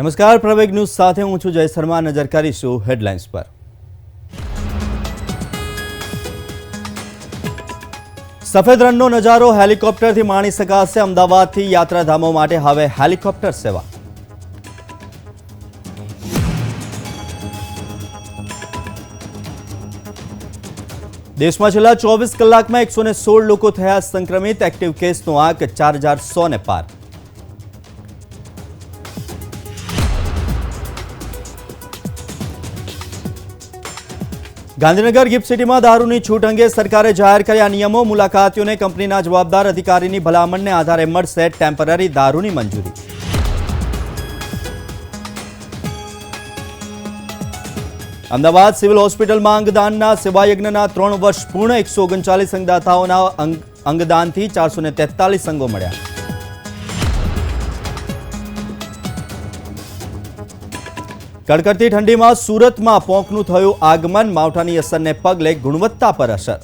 નમસ્કાર, પ્રવેગ ન્યૂઝ સાથે હું છું જય શર્મા. નજર કરીશું હેડલાઇન્સ પર. સફેદ રણનો નજારો હેલિકોપ્ટરથી માણી શકાશે. અમદાવાદથી યાત્રાધામો માટે હવે હેલિકોપ્ટર સેવા. દેશમાં છેલ્લા ચોવીસ કલાકમાં એકસો સોળ લોકો થયા સંક્રમિત. એક્ટિવ કેસનો આંક ચાર હજાર સોને પાર. ગાંધીનગર ગિફ્ટ સિટીમાં દારૂની છૂટ અંગે સરકારે જાહેર કર્યા નિયમો. મુલાકાતીઓને કંપનીના જવાબદાર અધિકારીની ભલામણને આધારે મળશે ટેમ્પરરી દારૂની મંજૂરી. અમદાવાદ સિવિલ હોસ્પિટલમાં અંગદાનના સેવાયજ્ઞના ત્રણ વર્ષ પૂર્ણ, એકસો ઓગણચાલીસ અંગદાતાઓના અંગદાનથી ચારસો તેતાલીસ અંગો મળ્યા. કડકડતી ઠંડીમાં સુરતમાં પોંકનું થયું આગમન. માવઠાની અસરને પગલે ગુણવત્તા પર અસર.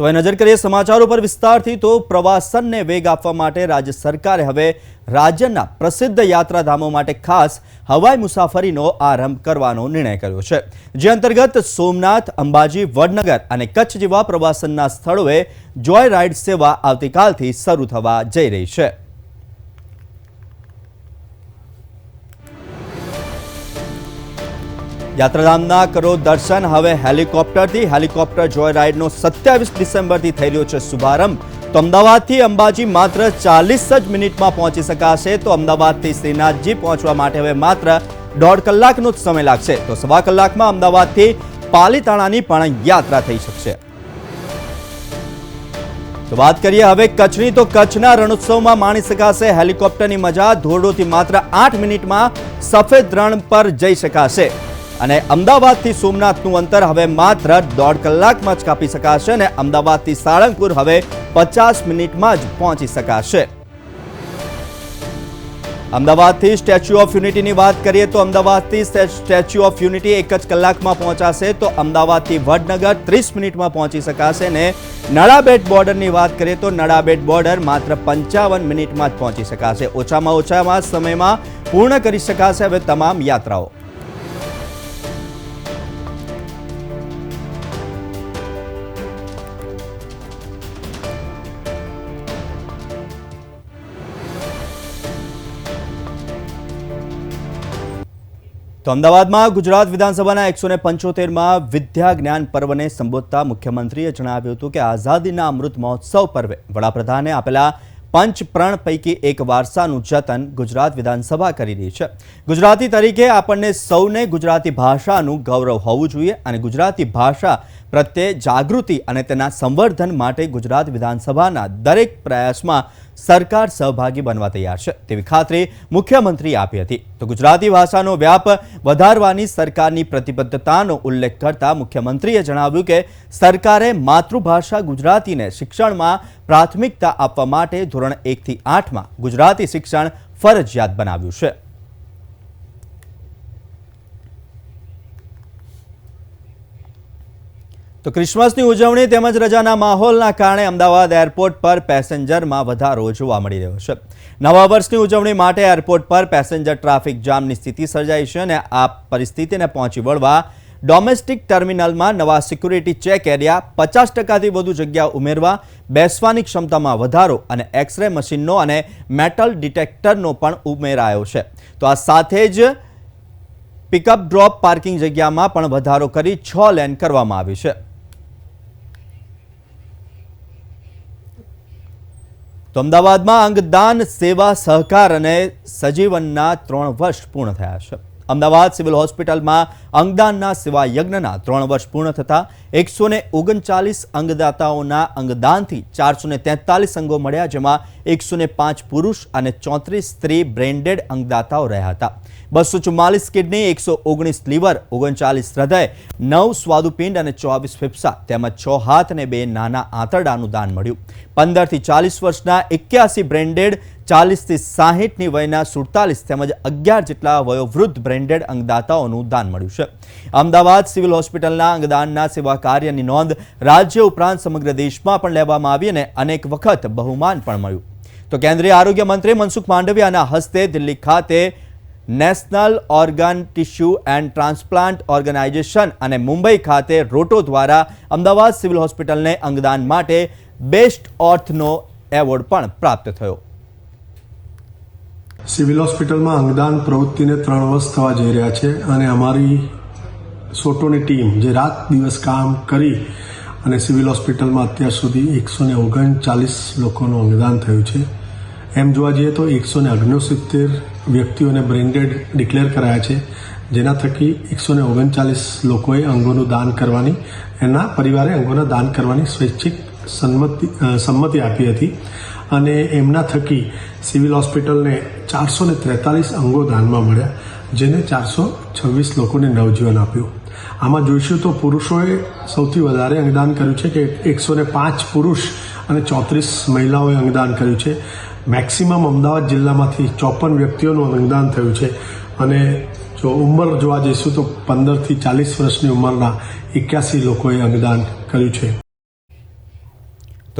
તો હવે નજર કરીએ સમાચારો પર વિસ્તારથી, તો પ્રવાસનને વેગ આપવા માટે રાજ્ય સરકારે હવે રાજ્યના પ્રસિદ્ધ યાત્રાધામો માટે ખાસ હવાઈ મુસાફરીનો આરંભ કરવાનો નિર્ણય કર્યો છે. જે અંતર્ગત સોમનાથ, અંબાજી, વડનગર અને કચ્છ જેવા પ્રવાસનના સ્થળોએ જોય રાઇડ સેવા આવતીકાલથી શરૂ થવા જઈ રહી છે. યાત્રાધામના કરો દર્શન. હવે હેલિકોપ્ટરથી હેલિકોપ્ટર જોય રાઇડનો સત્યાવીસ ડિસેમ્બરથી થઈ રહ્યો છે શુભારંભ. તો અમદાવાદથી અંબાજી માત્ર ચાલીસ જ મિનિટમાં પહોંચી શકાશે. તો અમદાવાદથી શ્રીનાથજી પહોંચવા માટે હવે માત્ર દોઢ કલાકનો જ સમય લાગશે. તો સવા કલાકમાં અમદાવાદથી પાલીતાણાની પણ યાત્રા થઈ શકશે. તો વાત કરીએ હવે કચ્છની. તો કચ્છના રણોત્સવમાં માણી શકાશે. હેલિકોપ્ટરની મજા ધોરડોથી માત્ર આઠ મિનિટમાં સફેદ રણ પર જઈ શકાશે. અને અમદાવાદથી સોમનાથનું અંતર હવે માત્ર દોઢ કલાકમાં જ કાપી શકાશે અને અમદાવાદથી સાળંગપુર હવે પચાસ મિનિટમાં જ પહોંચી શકાશે. અમદાવાદથી સ્ટેચ્યુ ઓફ યુનિટીની વાત કરીએ તો અમદાવાદથી સ્ટેચ્યુ ઓફ યુનિટી એક જ કલાકમાં પહોંચાશે તો અમદાવાદથી વડનગર ત્રીસ મિનિટમાં પહોંચી શકાશે ને નળાબેટ બોર્ડરની વાત કરીએ તો નળાબેટ બોર્ડર માત્ર પંચાવન મિનિટમાં જ પહોંચી શકાશે. ઓછામાં ઓછામાં સમયમાં પૂર્ણ કરી શકાશે હવે તમામ યાત્રાઓ. તો અમદાવાદમાં ગુજરાત વિધાનસભાના એકસો ને પંચોતેરમાં વિદ્યા જ્ઞાન પર્વને સંબોધતા મુખ્યમંત્રીએ જણાવ્યું હતું કે આઝાદીના અમૃત મહોત્સવ પર્વે વડાપ્રધાને આપેલા પંચ પ્રણ પૈકી એક વારસાનું જતન ગુજરાત વિધાનસભા કરી રહી છે. ગુજરાતી તરીકે આપણને સૌને ગુજરાતી ભાષાનું ગૌરવ હોવું જોઈએ અને ગુજરાતી ભાષા પ્રત્યે જાગૃતિ અને તેના સંવર્ધન માટે ગુજરાત વિધાનસભાના દરેક પ્રયાસમાં સરકાર સહભાગી બનવા તૈયાર છે. તેવી ખાતરી મુખ્યમંત્રીએ આપી હતી. તો ગુજરાતી ભાષાનો વ્યાપ વધારવાની સરકારની પ્રતિબદ્ધતાનો ઉલ્લેખ કરતા મુખ્યમંત્રીએ જણાવ્યું કે સરકારે માતૃભાષા ગુજરાતીને શિક્ષણમાં પ્રાથમિકતા આપવા માટે ધોરણ એકથી આઠમાં ગુજરાતી શિક્ષણ ફરજિયાત બનાવ્યું છે. તો ક્રિસમસની ઉજવણી તેમજ રજાના માહોલના કારણે અમદાવાદ એરપોર્ટ પર પેસેન્જરમાં વધારો જોવા મળી રહ્યો છે. નવા વર્ષની ઉજવણી માટે એરપોર્ટ પર પેસેન્જર ટ્રાફિક જામની સ્થિતિ સર્જાઈ છે અને આ પરિસ્થિતિને પહોંચી વળવા ડોમેસ્ટિક ટર્મિનલમાં નવા સિક્યુરિટી ચેક એરિયા પચાસ ટકાથી વધુ જગ્યા ઉમેરવા, બેસવાની ક્ષમતામાં વધારો અને એક્સરે મશીનનો અને મેટલ ડિટેક્ટરનો પણ ઉમેરાયો છે. તો આ સાથે જ પિકઅપ ડ્રોપ પાર્કિંગ જગ્યામાં પણ વધારો કરી છ લેન કરવામાં આવી છે. તો અમદાવાદમાં અંગદાન, સેવા, સહકાર અને સજીવનના ત્રણ વર્ષ પૂર્ણ થયા છે. અમદાવાદ સિવિલ હોસ્પિટલમાં અંગદાનના સેવા યજ્ઞના ત્રણ વર્ષ પૂર્ણ થતા એકસો ને ઓગણચાલીસ અંગદાતાઓના અંગદાનથી ચારસો ને તેતાલીસ અંગો મળ્યા, જેમાં એકસો ને પાંચ પુરુષ અને ચોત્રીસ સ્ત્રી બ્રેન્ડેડ અંગદાતાઓ રહ્યા હતા. બસો ચુમ્માલીસ કિડની, એકસો ઓગણીસ લીવર, ઓગણચાલીસ હૃદય, નવ સ્વાદુપિંડ અને ચોવીસ ફેફસા, તેમજ છ હાથ અને બે નાના આંતરડાનું દાન મળ્યું. પંદરથી ચાલીસ વર્ષના એક્યાસી બ્રેન્ડેડ, ચાલીસથી સાહીઠની વયના સુડતાલીસ તેમજ અગિયાર જેટલા વયોવૃદ્ધ બ્રેન્ડેડ અંગદાતાઓનું દાન મળ્યું છે. અમદાવાદ સિવિલ હોસ્પિટલના અંગદાનના સેવા કાર્યની નોંધ રાજ્ય ઉપરાંત સમગ્ર દેશમાં પણ લેવામાં આવી અને અનેક વખત બહુમાન પણ મળ્યું. તો કેન્દ્રીય આરોગ્ય મંત્રી મનસુખ માંડવિયાના હસ્તે દિલ્હી ખાતે national organ tissue and transplant organisation અને મુંબઈ ખાતે રોટો દ્વારા અમદાવાદ સિવિલ હોસ્પિટલને અંગદાન માટે બેસ્ટ ઓર્થનો એવોર્ડ પણ પ્રાપ્ત થયો. સિવિલ હોસ્પિટલમાં અંગદાન પ્રવૃત્તિને ત્રણ વર્ષ થવા જઈ રહ્યા છે અને અમારી સોટોની ટીમ જે રાત દિવસ કામ કરી અને સિવિલ હોસ્પિટલમાં અત્યાર સુધી એકસો ને ઓગણચાલીસ લોકોનું અંગદાન થયું છે. એમ જોવા જઈએ તો એકસો ને ઓગણસિત્તેર વ્યક્તિઓને બ્રેન્ડેડ ડિક્લેર કરાયા છે, જેના થકી એકસો ને ઓગણચાલીસ લોકોએ અંગોનું દાન કરવાની, એના પરિવારે અંગોના દાન કરવાની સ્વૈચ્છિક સંમતિ સંમતિ આપી હતી અને એમના થકી સિવિલ હોસ્પિટલને ચારસો ને ત્રેતાલીસ અંગો દાનમાં મળ્યા, જેને ચારસો છવ્વીસ લોકોને નવજીવન આપ્યું. આમાં જોઈશું તો પુરુષોએ સૌથી વધારે અંગદાન કર્યું છે કે એકસો ને પાંચ પુરુષ અને ચોત્રીસ મહિલાઓએ અંગદાન કર્યું છે. મેક્સિમમ અમદાવાદ જિલ્લામાંથી ચોપન વ્યક્તિઓનું અંગદાન થયું છે. અને જો ઉંમર જોવા જઈશું તો પંદરથી ચાલીસ વર્ષની ઉંમરના એક્યાસી લોકોએ અંગદાન કર્યું છે.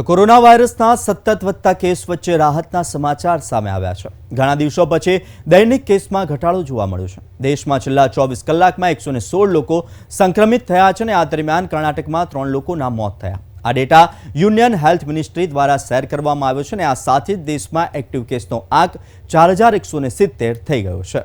તો કોરોના વાયરસના સતત વધતા કેસ વચ્ચે રાહતના સમાચાર સામે આવ્યા છે. ઘણા દિવસો પછી દૈનિક કેસમાં ઘટાડો જોવા મળ્યો છે. દેશમાં છેલ્લા ચોવીસ કલાકમાં એકસો સોળ લોકો સંક્રમિત થયા છે અને આ દરમિયાન કર્ણાટકમાં ત્રણ લોકોના મોત થયા. આ ડેટા યુનિયન હેલ્થ મિનિસ્ટ્રી દ્વારા શેર કરવામાં આવ્યો છે અને આ સાથે જ દેશમાં એક્ટિવ કેસનો આંક ચાર હજાર એકસો સિત્તેર થઈ ગયો છે.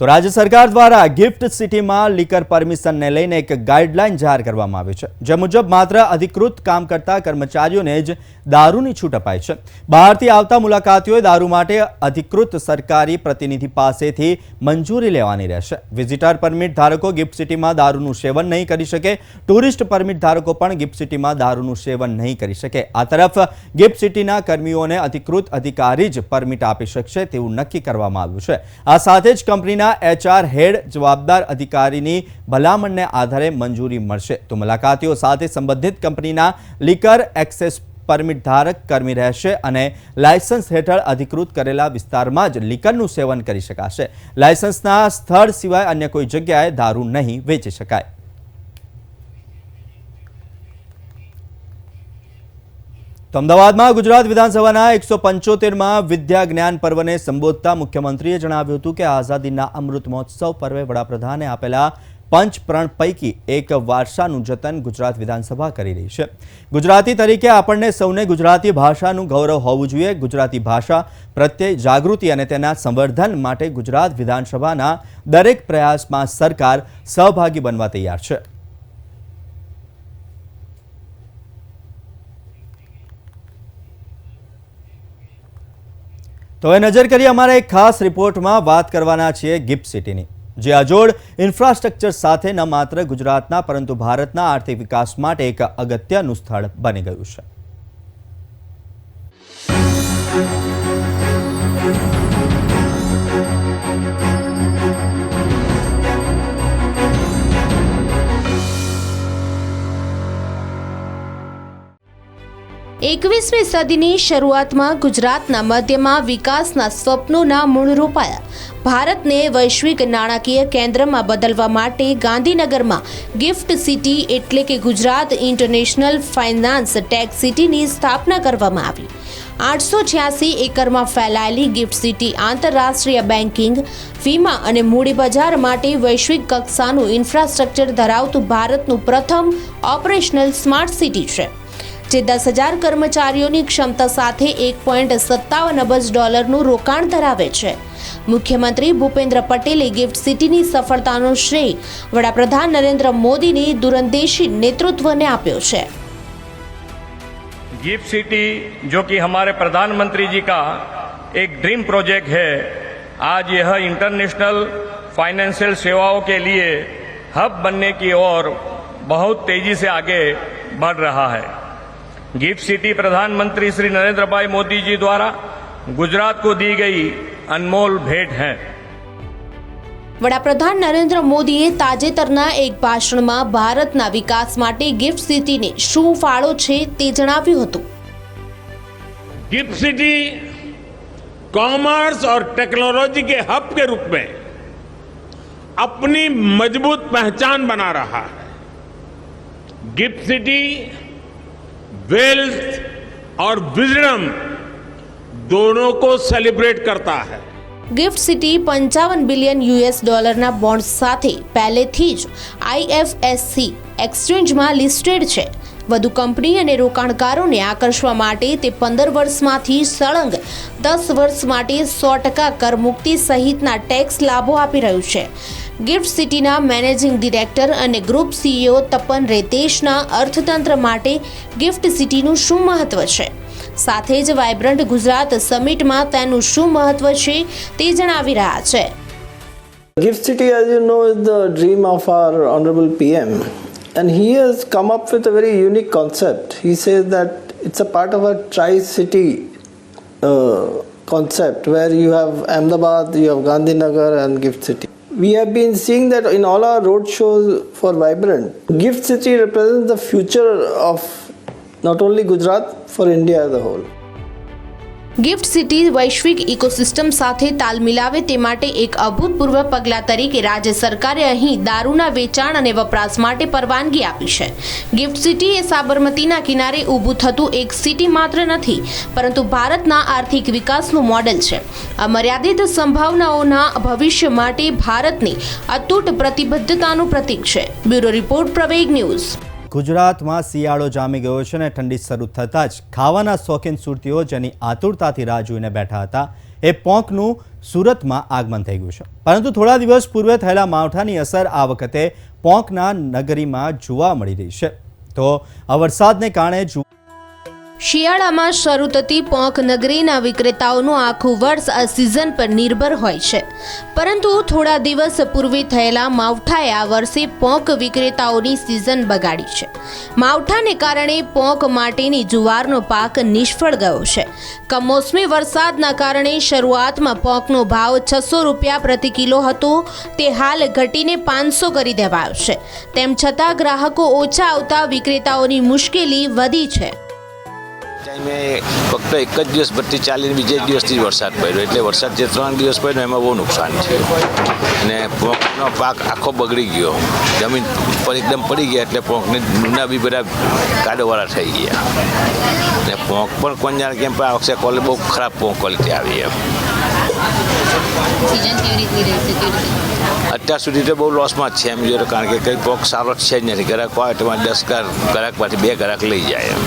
તો રાજ્ય સરકાર દ્વારા ગિફ્ટ સિટીમાં લીકર પરમિશનને લઈને એક ગાઈડલાઈન જાહેર કરવામાં આવી છે. જે મુજબ માત્ર અધિકૃત કામ કરતા કર્મચારીઓને જ દારૂની છૂટ અપાય છે. બહારથી આવતા મુલાકાતીઓએ દારૂ માટે અધિકૃત સરકારી પ્રતિનિધિ પાસેથી મંજૂરી લેવાની રહેશે. વિઝિટર પરમિટ ધારકો ગિફ્ટ સિટીમાં દારૂનું સેવન નહીં કરી શકે. ટુરિસ્ટ પરમિટ ધારકો પણ ગિફ્ટ સિટીમાં દારૂનું સેવન નહીં કરી શકે. આ તરફ ગિફ્ટ સિટીના કર્મીઓને અધિકૃત અધિકારી જ પરમિટ આપી શકશે તેવું નક્કી કરવામાં આવ્યું છે. આ સાથે જ કંપનીના એચઆર હેડ જવાબદાર અધિકારીની ભલામણને આધારે મંજૂરી મળશે. તો મુલાકાતીઓ સાથે સંબંધિત કંપનીના લીકર એક્સેસ પરમિટ ધારક કર્મી રહેશે અને લાયસન્સ હેઠળ અધિકૃત કરેલા વિસ્તારમાં જ લીકરનું સેવન કરી શકાશે. લાયસન્સના સ્થળ સિવાય અન્ય કોઈ જગ્યાએ દારૂ નહીં વેચી શકાય. અમદાવાદમાં ગુજરાત વિધાનસભાના એકસો પંચોતેરમાં વિદ્યા જ્ઞાન પર્વને સંબોધતા મુખ્યમંત્રીએ જણાવ્યું હતું કે આઝાદીના અમૃત મહોત્સવ પર્વે વડાપ્રધાને આપેલા પંચપ્રણ પૈકી એક વારસાનું જતન ગુજરાત વિધાનસભા કરી રહી છે. ગુજરાતી તરીકે આપણને સૌને ગુજરાતી ભાષાનું ગૌરવ હોવું જોઈએ. ગુજરાતી ભાષા પ્રત્યે જાગૃતિ અને તેના સંવર્ધન માટે ગુજરાત વિધાનસભાના દરેક પ્રયાસમાં સરકાર સહભાગી બનવા તૈયાર છે. તો હવે નજર કરીએ અમારા એક ખાસ રિપોર્ટમાં વાત કરવાના છીએ ગિફ્ટ સિટીની, જે અજોડ ઇન્ફ્રાસ્ટ્રક્ચર સાથે ન માત્ર ગુજરાતના પરંતુ ભારતના આર્થિક વિકાસ માટે એક અગત્યનું સ્થળ બની ગયું છે. એકવીસમી સદીની શરૂઆતમાં ગુજરાતના મધ્યમાં વિકાસના સ્વપ્નોના મૂળ રોપાયા. ભારતને વૈશ્વિક નાણાકીય કેન્દ્રમાં બદલવા માટે ગાંધીનગરમાં ગિફ્ટ સિટી એટલે કે ગુજરાત ઇન્ટરનેશનલ ફાઇનાન્સ ટેક સિટીની સ્થાપના કરવામાં આવી. આઠસો છ્યાસી એકરમાં ફેલાયેલી ગિફ્ટ સિટી આંતરરાષ્ટ્રીય બેન્કિંગ, વીમા અને મૂડીબજાર માટે વૈશ્વિક કક્ષાનું ઇન્ફ્રાસ્ટ્રક્ચર ધરાવતું ભારતનું પ્રથમ ઓપરેશનલ સ્માર્ટ સિટી છે. જે દસ હજાર કર્મચારીઓની ક્ષમતા સાથે એક પોઈન્ટ સત્તાવન અબજ ડોલરનું રોકાણ ધરાવે છે મુખ્યમંત્રી ભૂપેન્દ્ર પટેલે ગિફ્ટ સિટીની સફળતાનો શ્રેય વડાપ્રધાન નરેન્દ્ર મોદીની દૂરંદેશી નેતૃત્વને આપ્યો છે गिफ्ट सिटी जो कि हमारे प्रधानमंत्री जी का एक ड्रीम प्रोजेक्ट है आज यह इंटरनेशनल फाइनेंशियल सेवाओं के लिए हब बनने की ओर बहुत तेजी से आगे बढ़ रहा है गिफ्ट सिटी प्रधानमंत्री श्री नरेंद्र भाई मोदी जी द्वारा गुजरात को दी गई अनमोल भेंट है વડાપ્રધાન નરેન્દ્ર મોદીએ તાજેતરના એક ભાષણમાં ભારતના વિકાસ માટે ગિફ્ટ સિટીને શું ફાળો છે તે જણાવ્યું હતું गिफ्ट सिटी कॉमर्स और टेक्नोलॉजी के हब के रूप में अपनी मजबूत पहचान बना रहा है गिफ्ट सिटी वेल्थ और विजडम दोनों को सेलिब्रेट करता है ગિફ્ટ સિટી પંચાવન બિલિયન યુએસ ડોલરના બોન્ડ સાથે પહેલેથી જ આઈએફએસસી એક્સચેન્જમાં લિસ્ટેડ છે વધુ કંપની અને રોકાણકારોને આકર્ષવા માટે તે પંદર વર્ષમાંથી સળંગ દસ વર્ષ માટે સો ટકા કરમુક્તિ સહિતના ટેક્સ લાભો આપી રહ્યું છે ગિફ્ટ સિટીના મેનેજિંગ ડિરેક્ટર અને ગ્રુપ સીઈઓ તપન રેતેશના અર્થતંત્ર માટે ગિફ્ટ સિટીનું શું મહત્વ છે સાથે જ વાઇબ્રન્ટ ગુજરાત સમિટમાં તેનું શું મહત્વ છે તે જણાવી રહ્યા છે as you know, is the dream of our Honorable PM. And he has come up with a very unique concept. He says that it's a part of a tri city uh, concept where you have Ahmedabad, you have Gandhinagar, and Gift City. We have been seeing that in all our road shows for Vibrant. Gift City represents the future of not only Gujarat, for India as a whole. Gift city વૈશ્વિક ecosystem સાથે તાલ મિલાવે તે માટે એક અભૂતપૂર્વ પગલાં તરીકે રાજ્ય સરકારે અહીં દારૂના વેચાણ અને વપરાશ માટે પરવાનગી આપી છે. ગિફ્ટ સિટી એ સાબરમતીના કિનારે ઊભું થતું એક સિટી માત્ર નથી, પરંતુ ભારતના આર્થિક વિકાસનું મોડેલ છે. આ મર્યાદિત સંભાવનાઓના ભવિષ્ય માટે ભારતની અતૂટ પ્રતિબદ્ધતાનું પ્રતીક છે. Bureau report Praveg news. ગુજરાતમાં શિયાળો જામી ગયો છે અને ઠંડી શરૂ થતાં જ ખાવાના શોખીન સુરતીઓ જેની આતુરતાથી રાહ જોઈને બેઠા હતા, એ પોંકનું સુરતમાં આગમન થઈ ગયું છે. પરંતુ થોડા દિવસ પૂર્વે થયેલા માવઠાની અસર આ વખતે પોંકના નગરીમાં જોવા મળી રહી છે. તો આ વરસાદને કારણે શિયાળામાં શરૂ થતી પોંખ નગરીના વિક્રેતાઓનું આખું વર્ષ આ સિઝન પર નિર્ભર હોય છે. પરંતુ થોડા દિવસ પૂર્વે થયેલા માવઠાએ આ વર્ષે પોંક વિક્રેતાઓની સિઝન બગાડી છે. માવઠાને કારણે પોંક માટેની જુવારનો પાક નિષ્ફળ ગયો છે. કમોસમી વરસાદના કારણે શરૂઆતમાં પોંકનો ભાવ છસો રૂપિયા પ્રતિ કિલો હતો. તે હાલ ઘટીને પાંચસો કરી દેવાયો છે. તેમ છતાં ગ્રાહકો ઓછા આવતા વિક્રેતાઓની મુશ્કેલી વધી છે. ટાઈમે ફક્ત એક જ દિવસ ભરતી ચાલીને બીજે દિવસથી જ વરસાદ પડ્યો. એટલે વરસાદ જે ત્રણ દિવસ પડ્યો એમાં બહુ નુકસાન થયું. અને પોંકનો પાક આખો બગડી ગયો. જમીન પર એકદમ પડી ગયા એટલે પોંકને ડુંડા બી બધા કાદોવાળા થઈ ગયા. અને પોંક પણ કોણ જાણે કેમ પણ આ વખતે બહુ ખરાબ પોંક ક્વોલિટી આવી એમ. અત્યાર સુધી તો બહુ લોસમાં જ છે એમ જોઈએ કારણ કે કંઈ પોંક સારો છે જ નથી. ગ્રાહક હોય તો દસ ગ્રાહકમાંથી બે ગ્રાહક લઈ જાય એમ.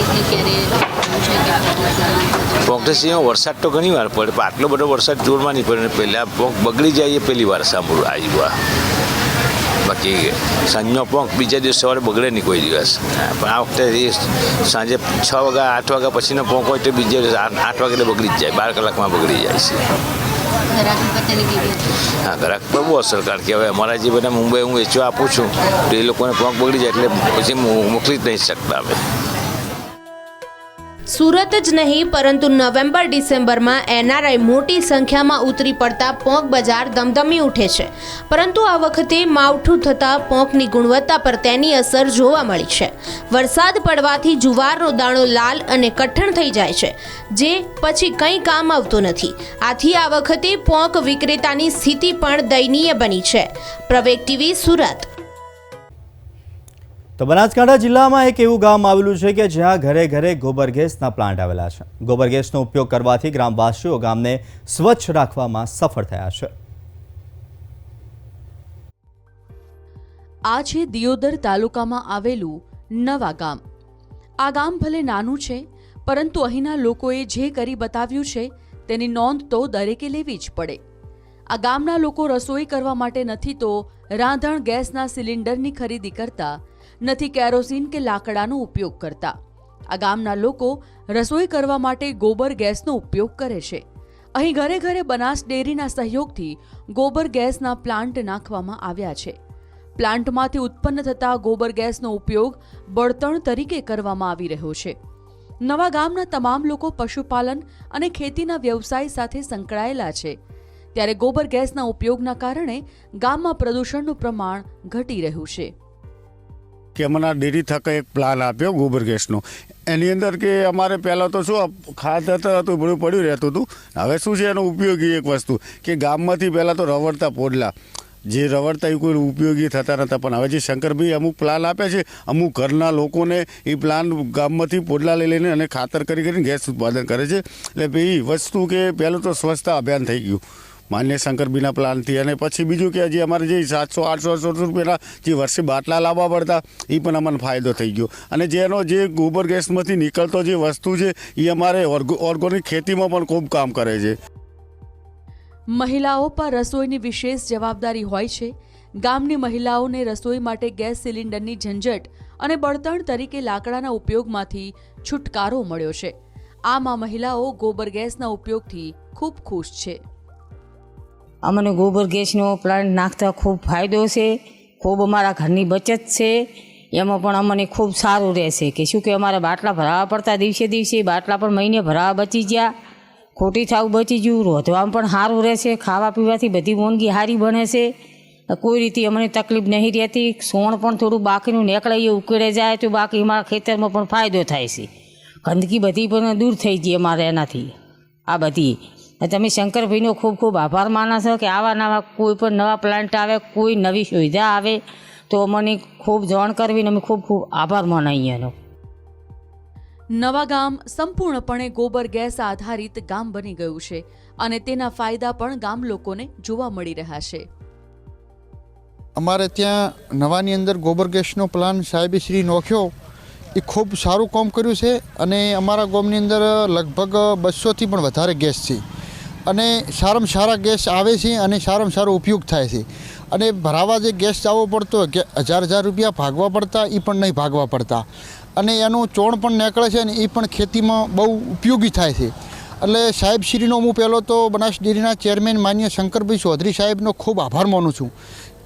આ રીતની ક્યારે થયું છે કે પોંકટેસીમાં વરસાદ તો ઘણી વાર પડે પણ આટલો બધો વરસાદ જોરમાં નહીં પડે પહેલાં પોંક બગડી જાય એ પહેલી વાર સાંભળું આવ્યું બાકી સાંજનો પોંક બીજા દિવસ સવારે બગડે નહીં કોઈ દિવસ. પણ આ વખતે એ સાંજે છ વાગ્યા આઠ વાગ્યા પછીનો પોંક હોય તો બીજા દિવસ આઠ વાગે બગડી જ જાય બાર કલાકમાં બગડી જાય છે. હા ગ્રાહક પર બહુ અસર કારણ કે હવે અમારા જે બધા મુંબઈ હું વેચવા આપું છું તો એ લોકોને પોંક બગડી જાય એટલે પછી મોકલી જ નહીં શકતા અમે. સુરત જ નહીં, પરંતુ નવેમ્બર, ડિસેમ્બરમાં એનઆરઆઈ મોટી સંખ્યામાં ઉતરી પડતા પોંક બજાર ધમધમી ઉઠે છે. પરંતુ આ વખતે માવઠું થતાં પોંકની ગુણવત્તા પર તેની અસર જોવા મળી છે. વરસાદ પડવાથી જુવારનો દાણો લાલ અને કઠણ થઈ જાય છે, જે પછી કંઈ કામ આવતું નથી. આથી આ વખતે પોંક વિક્રેતાની સ્થિતિ પણ દયનીય બની છે. પ્રવેક ટીવી સુરત. તો બનાસકાંઠા જિલ્લામાં એક એવું ગામ આવેલું છે કે જ્યાં ઘરે ઘરે ગોબર ગેસના પ્લાન્ટ આવેલા છે. ગોબર ગેસનો ઉપયોગ કરવાથી ગ્રામવાસીઓ ગામને સ્વચ્છ રાખવામાં સફળ થયા છે. આ છે દિયોદર તાલુકામાં આવેલું નવા ગામ. આ ગામ ભલે નાનું છે, પરંતુ અહીંના લોકોએ જે કરી બતાવ્યું છે, તેની નોંધ તો દરેકે લેવી જ પડે. આ ગામના લોકો રસોઈ કરવા માટે નથી તો રાંધણ ગેસના સિલિન્ડરની ખરીદી કરતા નથી કેરોસીન કે લાકડાનો ઉપયોગ કરતા. આ ગામના લોકો રસોઈ કરવા માટે ગોબર ગેસનો ઉપયોગ કરે છે. અહીં ઘરે ઘરે બનાસ ડેરીના સહયોગથી ગોબર ગેસના પ્લાન્ટ નાખવામાં આવ્યા છે. પ્લાન્ટમાંથી ઉત્પન્ન થતા ગોબર ગેસનો ઉપયોગ બળતણ તરીકે કરવામાં આવી રહ્યો છે. નવા ગામના તમામ લોકો પશુપાલન અને ખેતીના વ્યવસાય સાથે સંકળાયેલા છે. ત્યારે ગોબર ગેસના ઉપયોગના કારણે ગામમાં પ્રદૂષણનું પ્રમાણ ઘટી રહ્યું છે. કે મને ડેરી થકે એક પ્લાન આપ્યો ગોબર ગેસનો. એની અંદર કે અમારે પહેલાં તો શું ખાતર હતું બધું પડ્યું રહેતું હતું. હવે શું છે એનો ઉપયોગી એક વસ્તુ, કે ગામમાંથી પહેલાં તો રવડતા પોડલા. જે રવડતા એ કોઈ ઉપયોગી થતા નહોતા પણ હવે જે શંકરભાઈ અમુક પ્લાન આપે છે, અમુક ઘરના લોકોને એ પ્લાન ગામમાંથી પોડલા લઈ લઈને અને ખાતર કરી કરીને ગેસ ઉત્પાદન કરે છે. એટલે એ વસ્તુ કે પહેલું તો સ્વચ્છતા અભિયાન થઈ ગયું. માન્ય શંકરબીના પ્લાનથી અને પછી બીજું કે હજી અમારે જે સાતસો, આઠસો આઠસો રૂપિયાના જે વર્ષે બાટલા લાવવા પડતા એ પણ અમને ફાયદો થઈ ગયો. અને જેનો જે ગોબર ગેસમાંથી નીકળતો જે વસ્તુ છે એ અમારે ઓર્ગોનિક ખેતીમાં પણ ખૂબ કામ કરે છે. મહિલાઓ પર રસોઈની વિશેષ જવાબદારી હોય છે. ગામની મહિલાઓને રસોઈ માટે ગેસ સિલિન્ડરની ઝંઝટ અને બળતણ તરીકે લાકડાના ઉપયોગમાંથી છુટકારો મળ્યો છે. આમ મહિલાઓ ગોબર ગેસના ઉપયોગથી ખૂબ ખુશ છે. અમને ગોબર ગેસનો પ્લાન્ટ નાખતા ખૂબ ફાયદો છે, ખૂબ અમારા ઘરની બચત છે, એમાં પણ અમને ખૂબ સારું રહેશે કે શું કે અમારા બાટલા ભરાવા પડતા દિવસે દિવસે, બાટલા પણ મહિને ભરાવા બચી ગયા, ખોટી થાવું બચી ગયું, રોધવામાં પણ સારું રહેશે, ખાવા પીવાથી બધી વાનગી સારી બને છે. કોઈ રીતે અમને તકલીફ નહીં રહેતી, સોણ પણ થોડું બાકીનું નીકળે એ ઉકેળે જાય તો બાકી અમારા ખેતરમાં પણ ફાયદો થાય છે. ગંદકી બધી પણ દૂર થઈ ગઈ અમારે એનાથી, આ બધી. તમે શંકરભાઈનો ખૂબ ખૂબ આભાર માનો છો કે આવા નવા કોઈ પણ નવા પ્લાન્ટ આવે કોઈ નવી સુવિધા આવે તો અમને ખૂબ જાણ કરવી ને અમે ખૂબ ખૂબ આભાર માનાઈએ એનો નવા ગામ સંપૂર્ણપણે ગોબર ગેસ આધારિત ગામ બની ગયું છે અને તેના ફાયદા પણ ગામ લોકોને જોવા મળી રહ્યા છે. અમારે ત્યાં નવાની અંદર ગોબર ગેસનો પ્લાન સાહેબે શ્રી નોખ્યો. એ ખૂબ સારું કામ કર્યું છે અને અમારા ગામની અંદર લગભગ બસોથી પણ વધારે ગેસ છે. અને સારામાં સારા ગેસ આવે છે અને સારામાં સારો ઉપયોગ થાય છે. અને ભરાવા જે ગેસ જવો પડતો કે હજાર હજાર રૂપિયા ભાગવા પડતા એ પણ નહીં ભાગવા પડતા. અને એનું ચોણ પણ નીકળે છે અને એ પણ ખેતીમાં બહુ ઉપયોગી થાય છે. એટલે સાહેબશ્રીનો હું પહેલો તો બનાસ ડેરીના ચેરમેન માન્ય શંકરભાઈ ચૌધરી સાહેબનો ખૂબ આભાર માનું છું.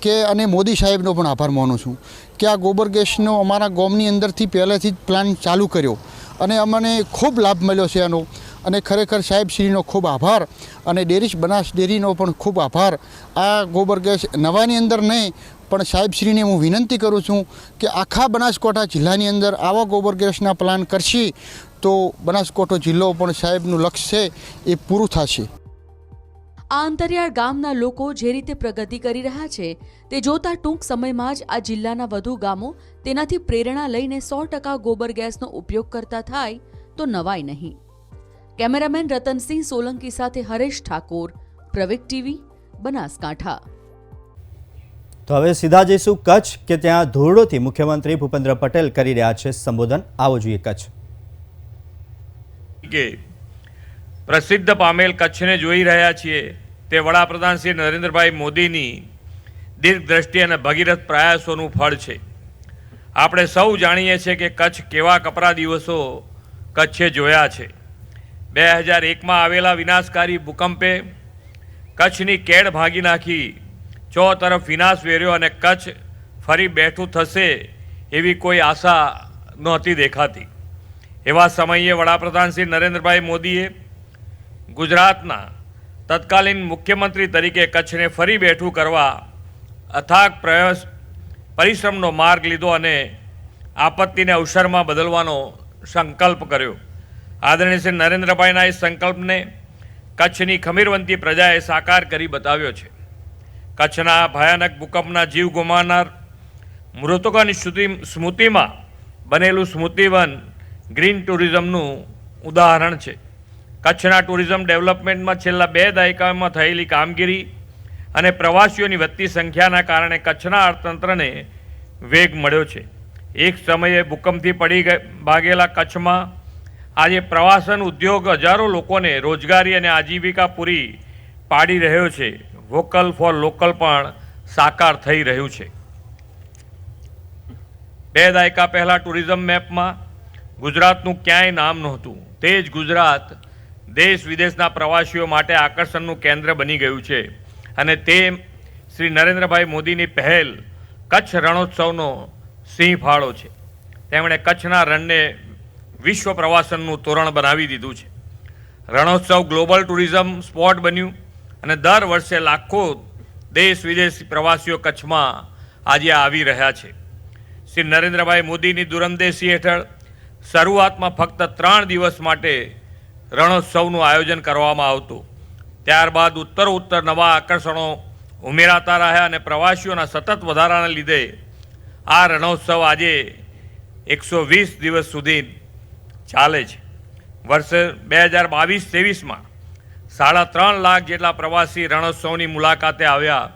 કે અને મોદી સાહેબનો પણ આભાર માનું છું. કે આ ગોબર ગેસનો અમારા ગામની અંદરથી પહેલેથી જ પ્લાન ચાલુ કર્યો. અને અમને ખૂબ લાભ મળ્યો છે એનો. અને ખરેખર સાહેબશ્રીનો ખૂબ આભાર અને ડેરીશ બનાસ ડેરીનો પણ ખૂબ આભાર. આ ગોબર ગેસ નવાની અંદર નહીં, પણ સાહેબશ્રીને હું વિનંતી કરું છું કે આખા બનાસકાંઠા જિલ્લાની અંદર આવા ગોબર ગેસના પ્લાન કરશે, તો બનાસકાંઠો જિલ્લો પણ સાહેબનું લક્ષ્ય છે, એ પૂરું થશે. આ અંતરિયાળ ગામના લોકો જે રીતે પ્રગતિ કરી રહ્યા છે, તે જોતા ટૂંક સમયમાં જ આ જિલ્લાના વધુ ગામો તેનાથી પ્રેરણા લઈને સો ટકા ગોબર ગેસનો ઉપયોગ કરતા થાય, તો નવાય નહીં. કેમેરામેન રતનસિંહ સોલંકી સાથે હરેશ ઠાકોર પ્રવેક ટીવી બનાસકાંઠા. તો હવે સીધા જઈશું કચ્છ કે ત્યાં ધોરડોથી મુખ્યમંત્રી ભૂપેન્દ્ર પટેલ કરી રહ્યા છે સંબોધન. આવો જોઈએ કચ્છ. કે પ્રસિદ્ધ પામેલ કચ્છને જોઈ રહ્યા છીએ તે વડાપ્રધાન શ્રી નરેન્દ્રભાઈ મોદીની દીર્ઘદ્રષ્ટિ અને ભગીરથ પ્રયાસોનું ફળ છે. આપણે સૌ જાણીએ છીએ કે કચ્છ કેવા કપરા દિવસો કચ્છે જોયા છે. બે હજાર એકમાં આવેલા વિનાશકારી ભૂકંપે કચ્છની કેડ ભાગી નાખી. ચો તરફ વિનાશ વેર્યો અને કચ્છ ફરી બેઠું થશે એવી કોઈ આશા નહોતી દેખાતી. એવા સમયે વડાપ્રધાન શ્રી નરેન્દ્રભાઈ મોદીએ ગુજરાતના તત્કાલીન મુખ્યમંત્રી તરીકે કચ્છને ફરી બેઠું કરવા અથાગ પ્રયાસ પરિશ્રમનો માર્ગ લીધો અને આપત્તિને અવસરમાં બદલવાનો સંકલ્પ કર્યો. આદરણીય શ્રી નરેન્દ્રભાઈના એ સંકલ્પને કચ્છની ખમીરવંતી પ્રજાએ સાકાર કરી બતાવ્યો છે. કચ્છના ભયાનક ભૂકંપના જીવ ગુમાવનાર મૃતકોની સ્મૃતિ, સ્મૃતિમાં બનેલું સ્મૃતિવન ગ્રીન ટુરિઝમનું ઉદાહરણ છે. કચ્છના ટુરિઝમ ડેવલપમેન્ટમાં છેલ્લા બે દાયકામાં થયેલી કામગીરી અને પ્રવાસીઓની વધતી સંખ્યાના કારણે કચ્છના અર્થતંત્રને વેગ મળ્યો છે. એક સમયે ભૂકંપથી પડી ભાગેલા કચ્છમાં આજે પ્રવાસન ઉદ્યોગ હજારો લોકોને રોજગારી અને આજીવિકા પૂરી પાડી રહ્યો છે. વોકલ ફોર લોકલ પણ સાકાર થઈ રહ્યું છે. બે દાયકા પહેલાં ટુરિઝમ મેપમાં ગુજરાતનું ક્યાંય નામ નહોતું. તે જ ગુજરાત દેશ વિદેશના પ્રવાસીઓ માટે આકર્ષણનું કેન્દ્ર બની ગયું છે. અને તે શ્રી નરેન્દ્રભાઈ મોદીની પહેલ કચ્છ રણોત્સવનો સિંહ ફાળો છે. તેમણે કચ્છના રણને વિશ્વ પ્રવાસનનું તોરણ બનાવી દીધું છે. રણોત્સવ ગ્લોબલ ટુરિઝમ સ્પોટ બન્યું અને દર વર્ષે લાખો દેશ વિદેશી પ્રવાસીઓ કચ્છમાં આજે આવી રહ્યા છે. શ્રી નરેન્દ્રભાઈ મોદીની દૂરંદેશી હેઠળ શરૂઆતમાં ફક્ત ત્રણ દિવસ માટે રણોત્સવનું આયોજન કરવામાં આવતું. ત્યારબાદ ઉત્તર ઉત્તર નવા આકર્ષણો ઉમેરાતા રહ્યા અને પ્રવાસીઓના સતત વધારાના લીધે આ રણોત્સવ આજે એકસો વીસ દિવસ સુધી ચાલે છે. વર્ષે બે હજાર બાવીસ ત્રેવીસમાં સાડા ત્રણ લાખ જેટલા પ્રવાસી રણોત્સવની મુલાકાતે આવ્યા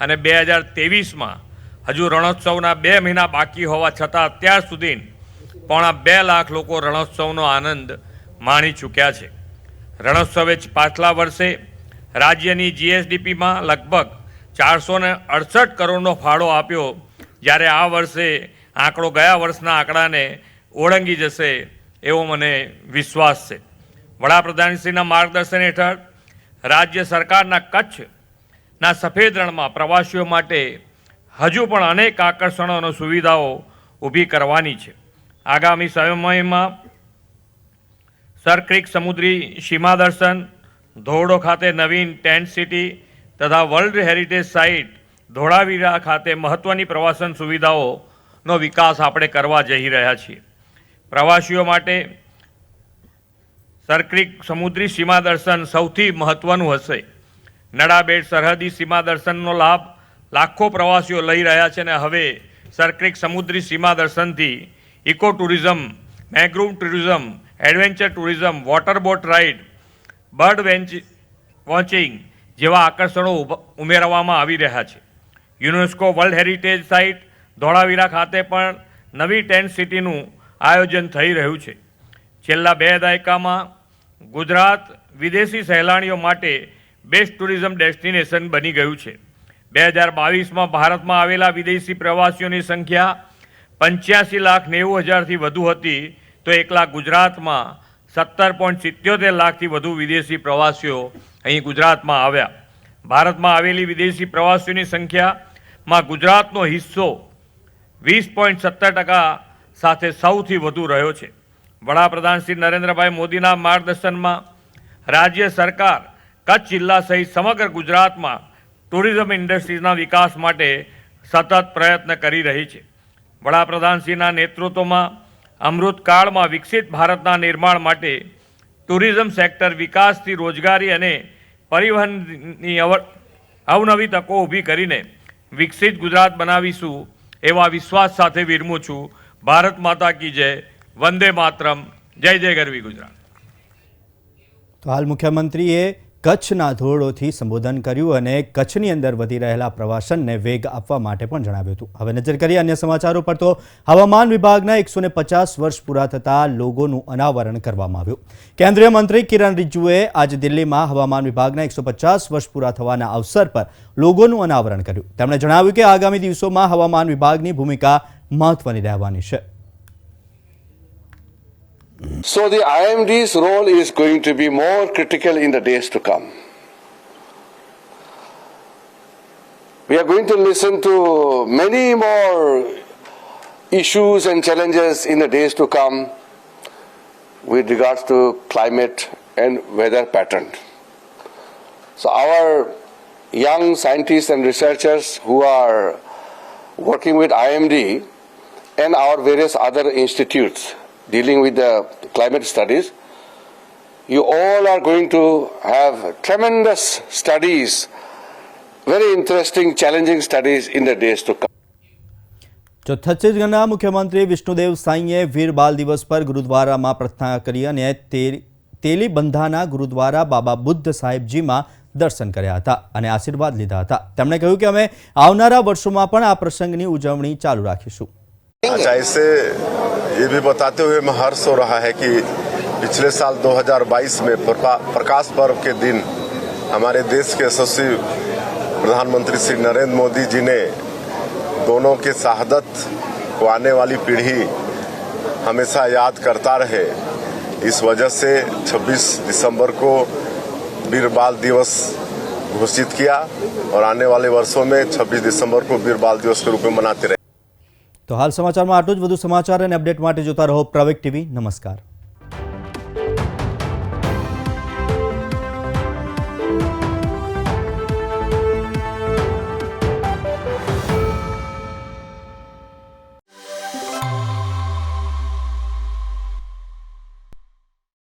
અને બે હજાર ત્રેવીસમાં હજુ રણોત્સવના બે મહિના બાકી હોવા છતાં અત્યાર સુધી પોણા બે લાખ લોકો રણોત્સવનો આનંદ માણી ચૂક્યા છે. રણોત્સવે પાછલા વર્ષે રાજ્યની જીએસડીપીમાં લગભગ ચારસો ને અડસઠ કરોડનો ફાળો આપ્યો, જ્યારે આ વર્ષે આંકડો ગયા વર્ષના આંકડાને ઓળંગી જશે એવો મને વિશ્વાસ છે. વડાપ્રધાનશ્રીના માર્ગદર્શન હેઠળ રાજ્ય સરકારના કચ્છના સફેદ રણમાં પ્રવાસીઓ માટે હજુ પણ અનેક આકર્ષણો અને સુવિધાઓ ઊભી કરવાની છે. આગામી સમયમાં સરક્રિક સમુદ્રી સીમા દર્શન ધોરડો ખાતે નવીન ટેન્ટ સિટી તથા વર્લ્ડ હેરિટેજ સાઇટ, ધોળાવીરા ખાતે મહત્ત્વની પ્રવાસન સુવિધાઓનો વિકાસ આપણે કરવા જઈ રહ્યા છીએ. પ્રવાસીઓ માટે સરક્રિક સમુદ્રી સીમા દર્શન સૌથી મહત્ત્વનું હશે. નડાબેટ સરહદી સીમા દર્શનનો લાભ લાખો પ્રવાસીઓ લઈ રહ્યા છે અને હવે સરક્રિક સમુદ્રી સીમા દર્શનથી eco tourism, mangrove tourism, adventure tourism, water boat ride, bird વેન્ચ, watching જેવા આકર્ષણો ઉમેરવામાં આવી રહ્યા છે. UNESCO world heritage site Dholavira ખાતે પણ નવી ટેન્ટ સિટીનું આયોજન થઈ રહ્યું છે. છેલ્લા બે દાયકામાં ગુજરાત વિદેશી સહેલાણીઓ માટે બેસ્ટ ટુરિઝમ ડેસ્ટિનેશન બની ગયું છે. બે હજાર બાવીસમાં ભારતમાં આવેલા વિદેશી પ્રવાસીઓની સંખ્યા પંચ્યાસી લાખ નેવું હજારથી વધુ હતી, તો એકલા ગુજરાતમાં સત્તર પોઈન્ટ સિત્યોતેર લાખથી વધુ વિદેશી પ્રવાસીઓ અહીં ગુજરાતમાં આવ્યા. ભારતમાં આવેલી વિદેશી પ્રવાસીઓની સંખ્યામાં ગુજરાતનો હિસ્સો વીસ પોઈન્ટ સત્તર ટકા સાથે સૌથી વધુ રહ્યો છે. વડાપ્રધાન શ્રી નરેન્દ્રભાઈ મોદીના માર્ગદર્શનમાં રાજ્ય સરકાર કચ્છ જિલ્લા સહિત સમગ્ર ગુજરાતમાં ટુરિઝમ ઇન્ડસ્ટ્રીઝના વિકાસ માટે સતત પ્રયત્ન કરી રહી છે. વડાપ્રધાનશ્રીના નેતૃત્વમાં અમૃતકાળમાં વિકસિત ભારતના નિર્માણ માટે ટુરિઝમ સેક્ટર વિકાસથી રોજગારી અને પરિવહનની અવ- અવનવી તકો ઊભી કરીને વિકસિત ગુજરાત બનાવીશું એવા વિશ્વાસ સાથે વિરમું છું. ભારત માતા કી જય, વંદે માતરમ, જય જય ગરવી ગુજરાત. તો હાલ મુખ્યમંત્રીએ કચ્છના ધોરડોથી સંબોધન કર્યું અને કચ્છની અંદર વધી રહેલા પ્રવાસનને વેગ આપવા માટે પણ જણાવ્યું હતું. હવે નજર કરીએ અન્ય સમાચારો પર તો હવામાન વિભાગના એકસો પચાસ વર્ષ પૂરા થતા લોગોનું અનાવરણ કરવામાં આવ્યું. કેન્દ્રીય મંત્રી કિરણ રિજ્જુએ આજે દિલ્હીમાં હવામાન વિભાગના એકસો પચાસ વર્ષ પૂરા થવાના અવસર પર લોગોનું અનાવરણ કર્યું. તેમણે જણાવ્યું કે આગામી દિવસોમાં હવામાન વિભાગની ભૂમિકા મહત્વની રહેવાની છે So the IMD's role is going to be more critical in the days to come. We are going to listen to many more issues and challenges in the days to come with regards to climate and weather pattern. So our young scientists and researchers who are working with IMD and our various other institutes dealing with the climate studies, you all are going to have tremendous studies, very interesting, challenging studies in the days to come. જો છત્તીસગઢના મુખ્યમંત્રી વિષ્ણુદેવ સાંઈએ વીર બાલ દિવસ પર ગુરુદ્વારામાં પ્રાર્થના કરી અને તેલીબંધાના ગુરુદ્વારા બાબા બુદ્ધ સાહેબજીમાં દર્શન કર્યા હતા અને આશીર્વાદ લીધા હતા તેમણે કહ્યું કે અમે આવનારા વર્ષોમાં પણ આ પ્રસંગની ઉજવણી ચાલુ રાખીશું अच्छा इससे ये भी बताते हुए मैं हर्ष हो रहा है कि पिछले साल 2022 में प्रकाश पर्व के दिन हमारे देश के यशस्वी प्रधानमंत्री श्री नरेंद्र मोदी जी ने दोनों के शहादत को आने वाली पीढ़ी हमेशा याद करता रहे। इस वजह से 26 दिसंबर को वीर बाल दिवस घोषित किया और आने वाले वर्षों में 26 दिसंबर को वीर बाल दिवस के रूप में मनाते रहे। તો હાલ સમાચારમાં આટલું જ. વધુ સમાચાર અને અપડેટ માટે જોતા રહો પ્રવેક ટીવી. નમસ્કાર.